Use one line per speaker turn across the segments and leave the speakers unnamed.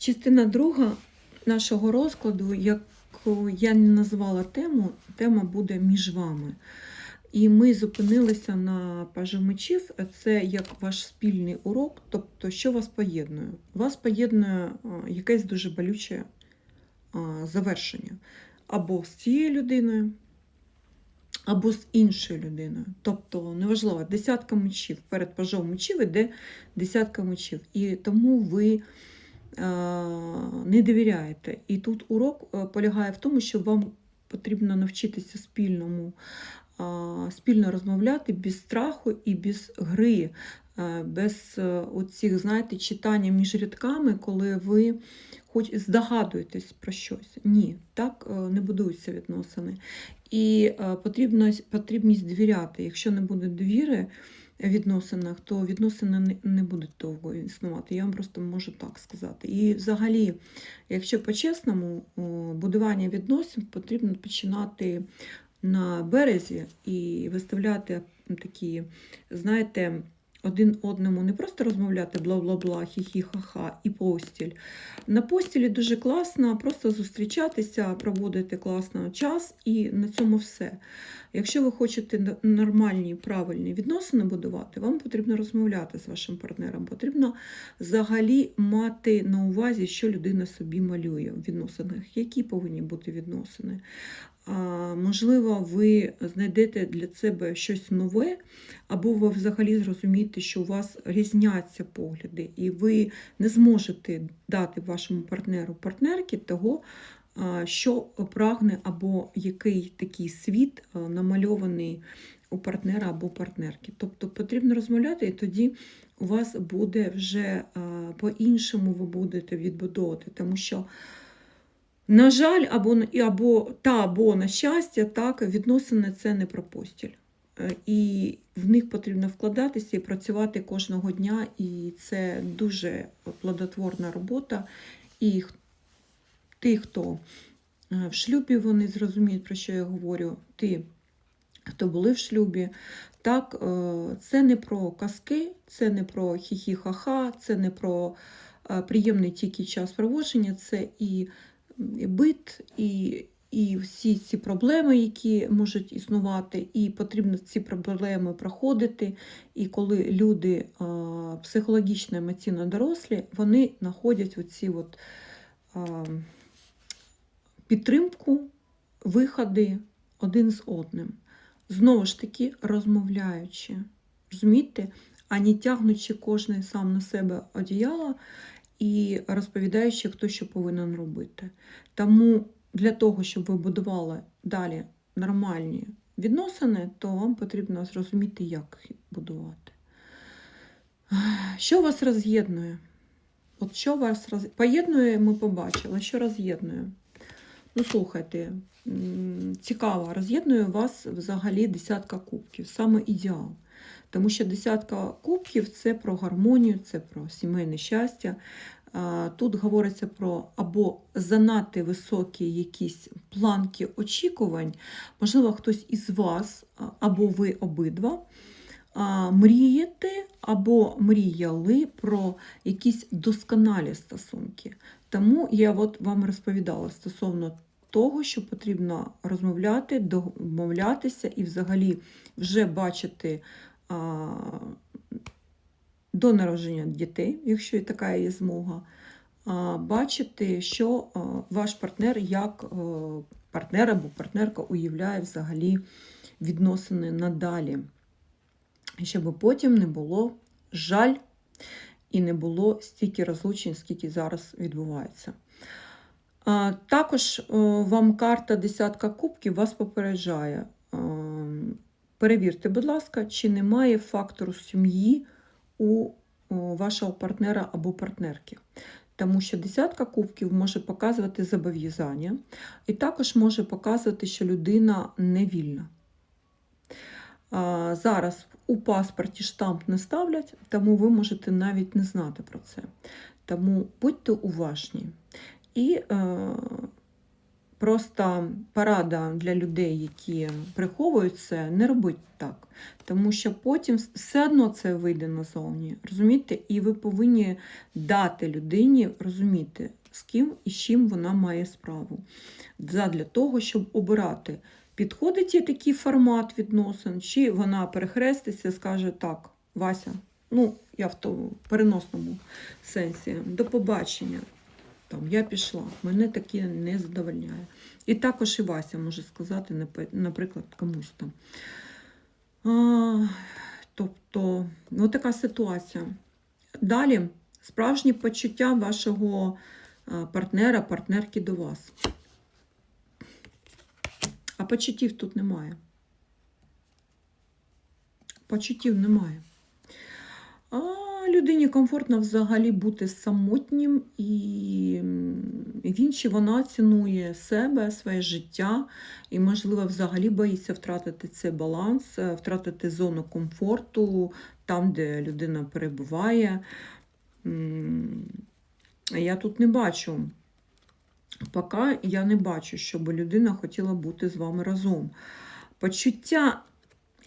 Частина друга нашого розкладу, яку я не назвала тему, тема буде між вами. І ми зупинилися на пажу мечів. Це як ваш спільний урок. Тобто, що вас поєднує? Вас поєднує якесь дуже болюче завершення. Або з цією людиною, або з іншою людиною. Тобто, неважливо, десятка мечів. Перед пажом мечів іде десятка мечів. І тому ви не довіряєте. І тут урок е, полягає в тому, що вам потрібно навчитися спільному, е, спільно розмовляти без страху і без гри, е, без е, оцих, знаєте, читання між рядками, коли ви хоч здогадуєтесь про щось. Ні, так е, не будуються відносини. І е, потрібно, потрібність довіряти. Якщо не буде довіри відносинах, то відносини не, будуть довго існувати. Я вам просто можу так сказати. І взагалі, якщо по-чесному, будування відносин потрібно починати на березі і виставляти такі, знаєте, один одному не просто розмовляти бла-бла-бла, хі-хі-ха-ха і постіль. На постілі дуже класно просто зустрічатися, проводити класно час і на цьому все. Якщо ви хочете нормальні, правильні відносини будувати, вам потрібно розмовляти з вашим партнером. Потрібно взагалі мати на увазі, що людина собі малює в відносинах, які повинні бути відносини. Можливо, ви знайдете для себе щось нове, або ви взагалі зрозумієте, що у вас різняться погляди, і ви не зможете дати вашому партнеру партнерки того, що прагне, або який такий світ намальований у партнера або партнерки. Тобто потрібно розмовляти, і тоді у вас буде вже по-іншому ви будете відбудовувати, тому що. На жаль, або, або та або на щастя, так, відносини це не про постіль. Е, І в них потрібно вкладатися і працювати кожного дня, і це дуже плодотворна робота. І ті, хто е, в шлюбі, вони зрозуміють, про що я говорю. Ті, хто були в шлюбі, так, е, це не про казки, це не про хі-хі-ха-ха, це не про е, приємний тільки час проводження, це і бит, і, і всі ці проблеми, які можуть існувати, і потрібно ці проблеми проходити. І коли люди психологічно емоційно дорослі, вони знаходять оці от, підтримку, виходи один з одним. Знову ж таки, розмовляючи, розумієте, а тягнучи кожен сам на себе одіяло і розповідаючи, хто що повинен робити. Тому для того, щоб ви будували далі нормальні відносини, то вам потрібно зрозуміти, як їх будувати. Що вас роз'єднує? От що вас роз... поєднує, ми побачили, що роз'єднує. Ну, слухайте, цікаво, роз'єднує вас взагалі десятка кубків, саме ідеал. Тому що десятка кубків це про гармонію, це про сімейне щастя. Тут говориться про або занадто високі якісь планки очікувань, можливо, хтось із вас, або ви обидва, мрієте або мріяли про якісь досконалі стосунки. Тому я от вам розповідала стосовно того, що потрібно розмовляти, домовлятися і взагалі вже бачити а, до народження дітей, якщо і така є змога, а, бачити, що а, ваш партнер як е, партнер або партнерка уявляє взагалі відносини надалі, щоб потім не було жаль і не було стільки розлучень, скільки зараз відбувається. Також е, вам карта десятка кубків вас попереджає. Е, Перевірте, будь ласка, чи немає фактору сім'ї у вашого партнера або партнерки. Тому що десятка кубків може показувати зобов'язання, і також може показувати, що людина не вільна. А, Зараз у паспорті штамп не ставлять, тому ви можете навіть не знати про це. Тому будьте уважні. І е, просто порада для людей, які приховують це, не робіть так. Тому що потім все одно це вийде назовні. Розумієте? І ви повинні дати людині розуміти, з ким і з чим вона має справу. Для того, щоб обирати, підходить їй такий формат відносин, чи вона перехреститься скаже так, Вася, ну, я в тому переносному сенсі, до побачення. Там, я пішла, мене таке не задовольняє. І також і Вася може сказати, наприклад, комусь там. А, тобто, ну, така ситуація. Далі, справжні почуття вашого партнера, партнерки до вас. Почуттів тут немає. Почуттів немає. А людині комфортно взагалі бути самотнім, і він чи вона цінує себе, своє життя, і, можливо, взагалі боїться втратити цей баланс, е, втратити зону комфорту там, де людина перебуває. Я тут не бачу. Поки я не бачу, щоб людина хотіла бути з вами разом. Почуття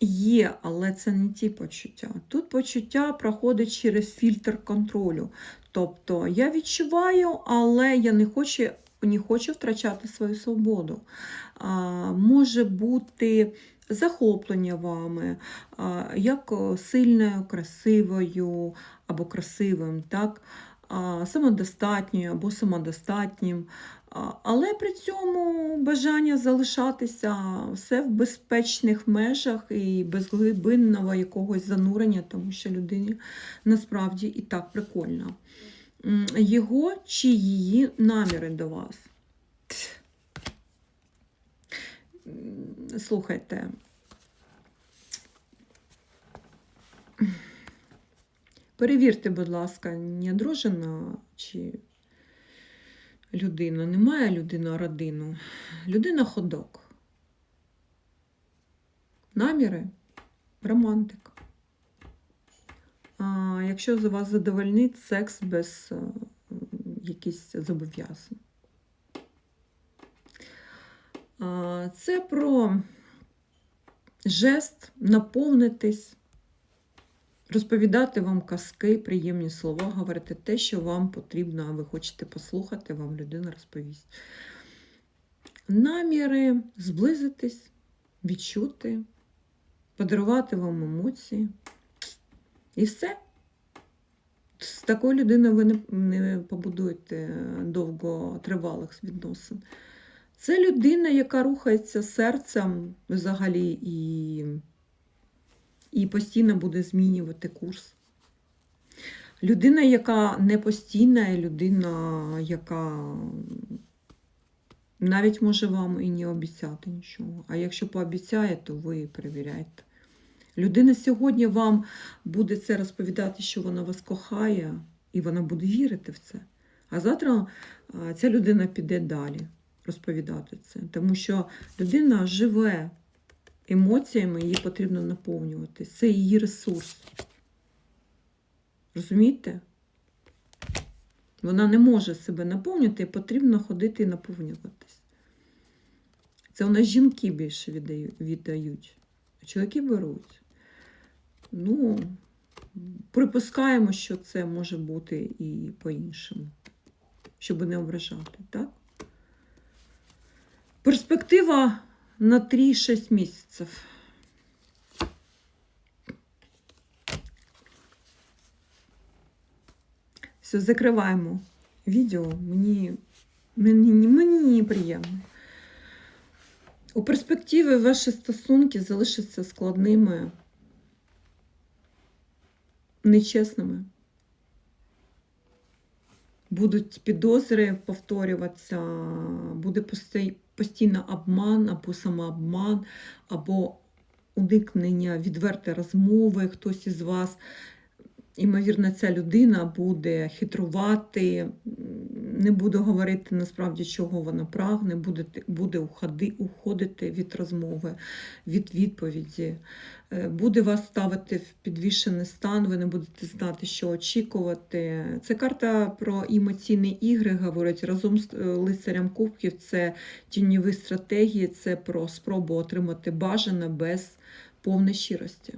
є, але це не ті почуття. Тут почуття проходить через фільтр контролю. Тобто я відчуваю, але я не хочу, не хочу втрачати свою свободу. А, може бути захоплення вами, а, як сильною, красивою або красивим, так? Самодостатньою або самодостатнім. Але при цьому бажання залишатися все в безпечних межах і без глибинного якогось занурення, тому що людині насправді і так прикольно. Його чи її наміри до вас. Слухайте. Перевірте, будь ласка, не одружена чи людина. Немає людина родину. Людина ходок. Наміри романтик. А якщо за вас задовольнить секс без е, якихось зобов'язань. Це про жест наповнитись розповідати вам казки, приємні слова, говорити те, що вам потрібно, а ви хочете послухати, вам людина розповість. Наміри зблизитись, відчути, подарувати вам емоції. І все. З такою людиною ви не, побудуєте довготривалих відносин. Це людина, яка рухається серцем взагалі і і постійно буде змінювати курс. Людина, яка не постійна, людина, яка навіть може вам і не обіцяти нічого. А якщо пообіцяє, то ви перевіряйте. Людина сьогодні вам буде це розповідати, що вона вас кохає, і вона буде вірити в це. А завтра ця людина піде далі розповідати це. Тому що людина живе емоціями, її потрібно наповнювати. Це її ресурс. Розумієте? Вона не може себе наповнювати, і потрібно ходити і наповнюватись. Це у нас жінки більше віддають, чоловіки беруть. Ну, припускаємо, що це може бути і по-іншому, щоб не ображати, так? Перспектива на 3-6 місяців. Все, закриваємо відео. Мені, мені, мені неприємно. У перспективі ваші стосунки залишаться складними, нечесними. Будуть підозри повторюватися, буде постій- постійно обман або самообман, або уникнення відвертої розмови. Хтось із вас, імовірно, ця людина буде хитрувати, не буду говорити насправді, чого вона прагне, буде, буде уходи, уходити від розмови, від відповіді. Е, Буде вас ставити в підвішений стан, ви не будете знати, що очікувати. Це карта про емоційні ігри, говорить разом з е, лицарем кубків. Це тіньові стратегії, це про спробу отримати бажане без повної щирості.